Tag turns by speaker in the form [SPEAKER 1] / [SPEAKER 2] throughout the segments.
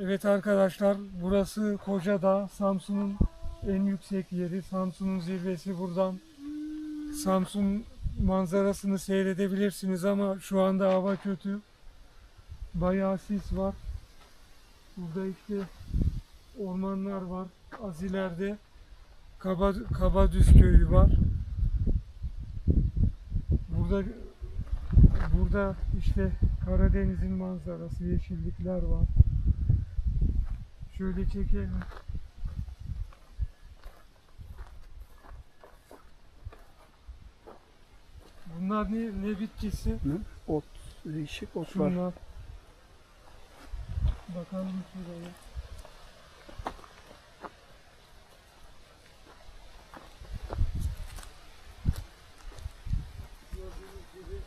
[SPEAKER 1] Evet arkadaşlar burası Kocadağ, Samsun'un en yüksek yeri. Samsun'un zirvesi buradan. Samsun manzarasını seyredebilirsiniz ama şu anda hava kötü. Bayağı sis var. Burada işte ormanlar var. Az ileride Kaba, Kabadüz köyü var. Burada burada işte Karadeniz'in manzarası, yeşillikler var. Şöyle çekelim. Bunlar ne, ne bitkisi?
[SPEAKER 2] Ne? Ot, değişik ot var.
[SPEAKER 1] Şunlar. Bakalım şuraya. Gördüğünüz gibi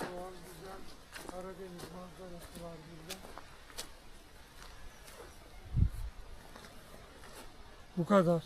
[SPEAKER 1] doğal güzel Karadeniz manzarası var burada. Bu kadar.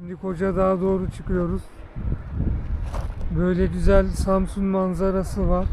[SPEAKER 1] Şimdi Kocadağ'a doğru çıkıyoruz. Böyle güzel Samsun manzarası var.